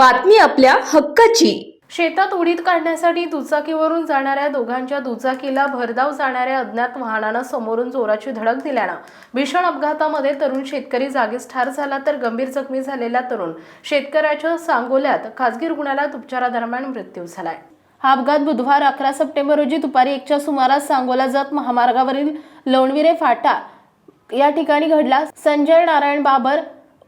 बातमी आपल्या हक्काची. शेतात उडीद काढण्यासाठी दुचाकीवरून जाणाऱ्या दोघांच्या दुचाकीला भरधाव जाणाऱ्या अज्ञात वाहनानं समोरून जोराची धडक दिल्यानं भीषण अपघातामध्ये तरुण शेतकरी जागीच ठार झाला तर गंभीर जखमी झालेला तरुण शेतकऱ्याच्या सांगोल्यात खासगी रुग्णालयात उपचारादरम्यान मृत्यू झालाय. हा अपघात बुधवार अकरा सप्टेंबर रोजी दुपारी एकच्या सुमारास सांगोला जात महामार्गावरील लोणविरे फाटा या ठिकाणी घडला. संजय नारायण बाबर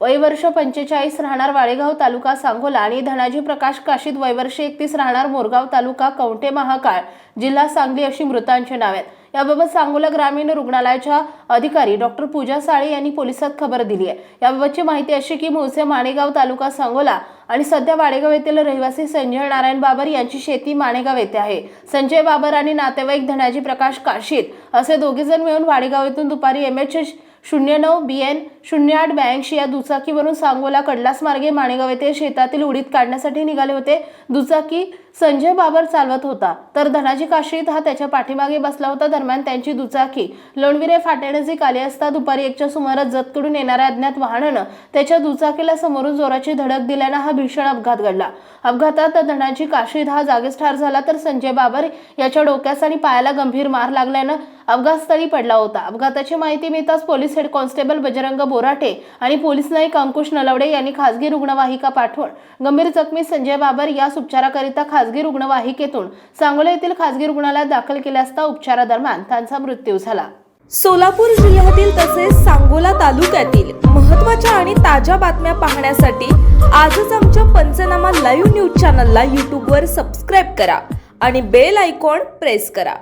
वयवर्ष पंचेचाळीस राहणार वाळेगाव तालुका सांगोला आणि धनाजी प्रकाश काशीद वयवर्ष एकतीस राहणार मोरगाव तालुका कवठे महाकाळ. जिल्हा सांगली अशी मृतांची नावे आहेत. याबाबत सांगोला ग्रामीण रुग्णालयाच्या अधिकारी डॉक्टर पूजा साळे यांनी पोलिसात खबर दिली आहे. याबाबतची माहिती अशी की मूळचे माणेगाव तालुका सांगोला आणि सध्या वाडेगाव येथील रहिवासी संजय नारायण बाबर यांची शेती माणेगाव येथे आहे. संजय बाबर आणि नातेवाईक धनाजी प्रकाश काशीद असे दोघेजण मिळून वाडेगाव येथून दुपारी एम एच शून्य नऊ बी एन शून्य आठ ब्याऐंशी या दुचाकीवरून सांगोला कडलास मार्गे माणेगाव येथे शेतातील उडीद काढण्यासाठी निघाले होते. दुचाकी संजय बाबर चालवत होता. तर धनाजी काशीद हा त्याच्या पाठीमागे बसला होता. दरम्यान त्यांची दुचाकी. लोणविरे फाट्यानजीक आली असता दुपारी एकच्या सुमारास जतकडून येणाऱ्या अज्ञात वाहनानं त्याच्या दुचाकीला समोरून जोराची धडक दिल्यानं हा भीषण अपघात घडला. अपघातात धनाजी काशीद हा जागीच ठार झाला तर संजय बाबर याच्या डोक्यास आणि पायाला गंभीर मार लागल्यानं अपघातस्थळी पडला होता. अपघाताची माहिती मिळताच police head constable Bajrang Borate आणि पोलीस नाईक अंकुश नलवडे यांनी खासगी रुग्णवाहिका पाठवून गंभीर जखमी संजय बाबर यास उपचाराकरिता खासगी रुग्णवाहिकेतून सांगोला येथील खासगी रुग्णालयात दाखल केले असता उपचारादरम्यान त्यांचा मृत्यू झाला. सोलापूर जिल्ह्यातील तसेच सांगोला तालुक्यातील महत्त्वाच्या आणि ताज्या बातम्या पाहण्यासाठी आजच आमच्या पंचनामा लाईव्ह न्यूज चॅनलला यूट्यूबवर सबस्क्राईब करा आणि बेल आयकॉन प्रेस करा.